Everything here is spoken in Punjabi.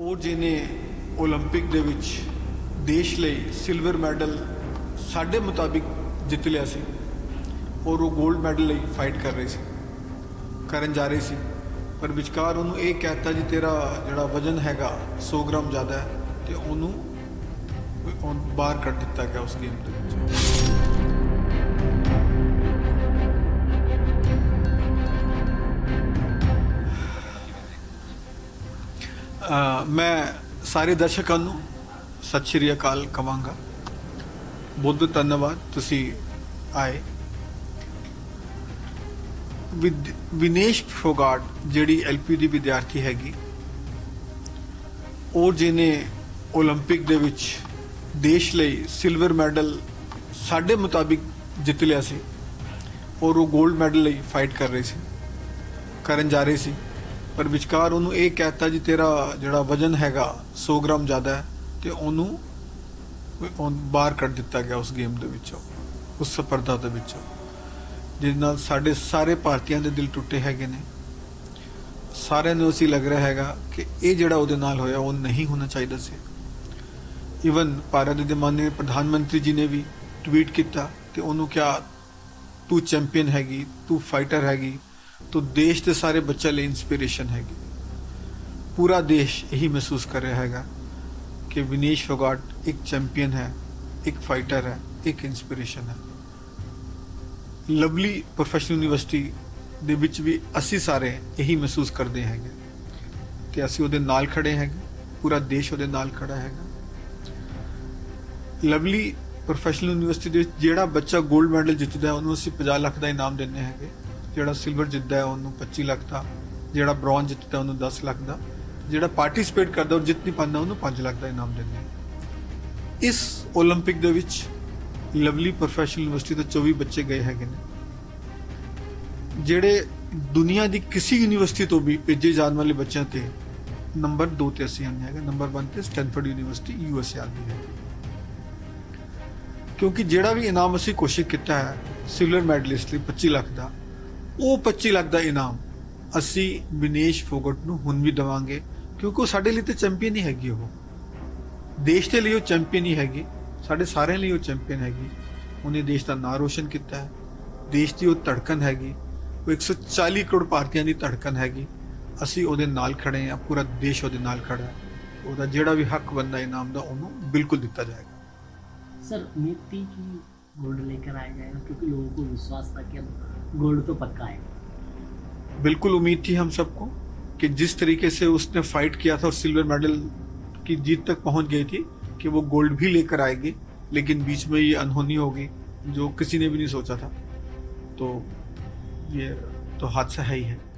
ਉਹ ਜਿਹਨੇ 올림픽 ਦੇ ਵਿੱਚ ਦੇਸ਼ ਲਈ ਸਿਲਵਰ ਮੈਡਲ ਸਾਡੇ ਮੁਤਾਬਿਕ ਜਿੱਤ ਲਿਆ ਸੀ, ਔਰ ਉਹ 골ਡ ਮੈਡਲ ਲਈ ਫਾਈਟ ਕਰ ਰਹੀ ਸੀ, ਕਰਨ ਜਾ ਰਹੀ ਸੀ। ਪਰ ਵਿਚਕਾਰ ਉਹਨੂੰ ਇਹ ਕਹਿਤਾ ਜੀ, ਤੇਰਾ ਜਿਹੜਾ ਵਜਨ ਹੈਗਾ 100 ਗ੍ਰਾਮ ਜ਼ਿਆਦਾ ਹੈ, ਤੇ ਉਹਨੂੰ ਬਾਹਰ ਕੱਢ ਦਿੱਤਾ ਗਿਆ ਉਸ ਗੇਮ ਦੇ ਵਿੱਚ। ਮੈਂ ਸਾਰੇ ਦਰਸ਼ਕਾਂ ਨੂੰ ਸਤਿ ਸ਼੍ਰੀ ਅਕਾਲ ਕਵਾਂਗਾ। ਬਹੁਤ ਬਹੁਤ ਧੰਨਵਾਦ, ਤੁਸੀਂ ਆਏ। ਵਿਨੇਸ਼ ਫੋਗਾਟ, ਜਿਹੜੀ ਐਲਪੀ ਦੀ ਵਿਦਿਆਰਥੀ ਹੈਗੀ, ਉਹ ਜਿਹਨੇ 올림픽 ਦੇ ਵਿੱਚ ਦੇਸ਼ ਲਈ ਸਿਲਵਰ ਮੈਡਲ ਸਾਡੇ ਮੁਤਾਬਿਕ ਜਿੱਤ ਲਿਆ ਸੀ, ਔਰ ਉਹ 골ਡ ਮੈਡਲ ਲਈ ਫਾਈਟ ਕਰ ਰਹੀ ਸੀ, ਕਰਨ ਜਾ ਰਹੀ ਸੀ। ਪਰ ਵਿਚਕਾਰ ਉਹਨੂੰ ਇਹ ਕਹਿਤਾ ਜੀ, ਤੇਰਾ ਜਿਹੜਾ ਵਜਨ ਹੈਗਾ 100 ਗ੍ਰਾਮ ਜ਼ਿਆਦਾ ਹੈ ਤੇ ਉਹਨੂੰ ਬਾਹਰ ਕੱਢ ਦਿੱਤਾ ਗਿਆ ਉਸ ਗੇਮ ਦੇ ਵਿੱਚੋਂ, ਉਸ ਸਪਰਧਾ ਦੇ ਵਿੱਚੋਂ। ਜਿਸ ਨਾਲ ਸਾਡੇ ਸਾਰੇ ਭਾਰਤੀਆਂ ਦੇ ਦਿਲ ਟੁੱਟੇ ਹੈਗੇ ਨੇ। ਸਾਰਿਆਂ ਨੂੰ ਅਸੀਂ ਲੱਗ ਰਿਹਾ ਹੈਗਾ ਕਿ ਇਹ ਜਿਹੜਾ ਉਹਦੇ ਨਾਲ ਹੋਇਆ, ਉਹ ਨਹੀਂ ਹੋਣਾ ਚਾਹੀਦਾ ਸੀ। ਇਵਨ ਭਾਰਤ ਦੇ ਮਾਨਯ ਪ੍ਰਧਾਨ ਮੰਤਰੀ ਜੀ ਨੇ ਵੀ ਟਵੀਟ ਕੀਤਾ ਕਿ ਉਹਨੂੰ ਕਿਹਾ, ਤੂੰ ਚੈਂਪੀਅਨ ਹੈਗੀ, ਤੂੰ ਫਾਈਟਰ ਹੈਗੀ ਤੂੰ ਦੇਸ਼ ਦੇ ਸਾਰੇ ਬੱਚਿਆਂ ਲਈ ਇਨਸਪੀਰੇਸ਼ਨ ਹੈਗੀ ਪੂਰਾ ਦੇਸ਼ ਇਹੀ ਮਹਿਸੂਸ ਕਰ ਰਿਹਾ ਹੈਗਾ ਕਿ ਵਿਨੇਸ਼ ਫੋਗਾਟ ਇੱਕ ਚੈਂਪੀਅਨ ਹੈ ਇੱਕ ਫਾਈਟਰ ਹੈ ਇੱਕ ਇਨਸਪੀਰੇਸ਼ਨ ਹੈ ਲਵਲੀ ਪ੍ਰੋਫੈਸ਼ਨਲ ਯੂਨੀਵਰਸਿਟੀ ਦੇ ਵਿੱਚ ਵੀ ਅਸੀਂ ਸਾਰੇ ਇਹੀ ਮਹਿਸੂਸ ਕਰਦੇ ਹੈਗੇ ਕਿ ਅਸੀਂ ਉਹਦੇ ਨਾਲ ਖੜੇ ਹੈਗੇ ਪੂਰਾ ਦੇਸ਼ ਉਹਦੇ ਨਾਲ ਖੜਾ ਹੈਗਾ ਲਵਲੀ ਪ੍ਰੋਫੈਸ਼ਨਲ ਯੂਨੀਵਰਸਿਟੀ ਦੇ ਵਿੱਚ ਜਿਹੜਾ ਬੱਚਾ 골ਡ ਮੈਡਲ ਜਿੱਤਦਾ ਹੈ ਉਹਨੂੰ ਅਸੀਂ 50 ਲੱਖ ਦਾ ਇਨਾਮ ਦਿੰਦੇ ਹੈਗੇ ਜਿਹੜਾ ਸਿਲਵਰ ਜਿੱਤਦਾ ਹੈ ਉਹਨੂੰ 25 ਲੱਖ ਦਾ ਜਿਹੜਾ ਬ੍ਰੌਂਜ਼ ਜਿੱਤਦਾ ਉਹਨੂੰ 10 ਲੱਖ ਦਾ ਜਿਹੜਾ ਪਾਰਟਿਸਿਪੇਟ ਕਰਦਾ ਔਰ ਜਿੱਤ ਨਹੀਂ ਪਾਉਂਦਾ ਉਹਨੂੰ 5 ਲੱਖ ਦਾ ਇਨਾਮ ਦਿੰਦੇ ਹਾਂ ਇਸ 올림픽 ਦੇ ਵਿੱਚ ਲਵਲੀ ਪ੍ਰੋਫੈਸ਼ਨਲ ਯੂਨੀਵਰਸਿਟੀ ਤੋਂ 24 ਬੱਚੇ ਗਏ ਹੈਗੇ ਨੇ ਜਿਹੜੇ ਦੁਨੀਆ ਦੀ ਕਿਸੇ ਯੂਨੀਵਰਸਿਟੀ ਤੋਂ ਵੀ ਭੇਜੇ ਜਾਣ ਵਾਲੇ ਬੱਚਿਆਂ ਤੇ ਨੰਬਰ 2 ਤੇ ਅਸੀਂ ਆਉਂਦੇ ਹੈਗੇ ਨੰਬਰ 1 ਤੇ Stanford University U S A ਆਉਂਦੀ ਹੈ ਕਿਉਂਕਿ ਜਿਹੜਾ ਵੀ ਇਨਾਮ ਅਸੀਂ ਕੋਸ਼ਿਸ਼ ਕੀਤਾ ਹੈ ਸਿਲਵਰ ਮੈਡਲਿਸਟ ਲਈ 25 ਲੱਖ ਦਾ ਉਹ 25 ਲੱਖ ਦਾ ਇਨਾਮ ਅਸੀਂ ਵਿਨੇਸ਼ ਫੋਗਟ ਨੂੰ ਹੁਣ ਵੀ ਦਵਾਂਗੇ ਕਿਉਂਕਿ ਉਹ ਸਾਡੇ ਲਈ ਤੇ ਚੈਂਪੀਅਨ ਹੀ ਹੈਗੀ ਉਹ ਦੇਸ਼ ਦੇ ਲਈ ਉਹ ਚੈਂਪੀਅਨ ਹੀ ਹੈਗੀ ਸਾਡੇ ਸਾਰਿਆਂ ਲਈ ਉਹ ਚੈਂਪੀਅਨ ਹੈਗੀ ਉਹਨੇ ਦੇਸ਼ ਦਾ ਨਾਂ ਰੋਸ਼ਨ ਕੀਤਾ ਹੈ ਦੇਸ਼ ਦੀ ਉਹ ਧੜਕਨ ਹੈਗੀ ਉਹ 140 ਕਰੋੜ ਭਾਰਤੀਆਂ ਦੀ ਧੜਕਨ ਹੈਗੀ ਅਸੀਂ ਉਹਦੇ ਨਾਲ ਖੜੇ ਹਾਂ ਪੂਰਾ ਦੇਸ਼ ਉਹਦੇ ਨਾਲ ਖੜਾ ਹੈ ਉਹਦਾ ਜਿਹੜਾ ਵੀ ਹੱਕ ਬੰਦਾ ਇਨਾਮ ਦਾ ਉਹਨੂੰ ਬਿਲਕੁਲ ਦਿੱਤਾ ਜਾਏਗਾ सर उम्मीद थी कि गोल्ड लेकर आया जाएगा क्योंकि लोगों को विश्वास था कि अब गोल्ड तो पक्का है। बिल्कुल उम्मीद थी हम सबको कि जिस तरीके से उसने फाइट किया था और सिल्वर मेडल की जीत तक पहुँच गई थी, कि वो गोल्ड भी लेकर आएगी, लेकिन बीच में ये अनहोनी होगी, जो किसी ने भी नहीं सोचा था। तो ये तो हादसा है ही है।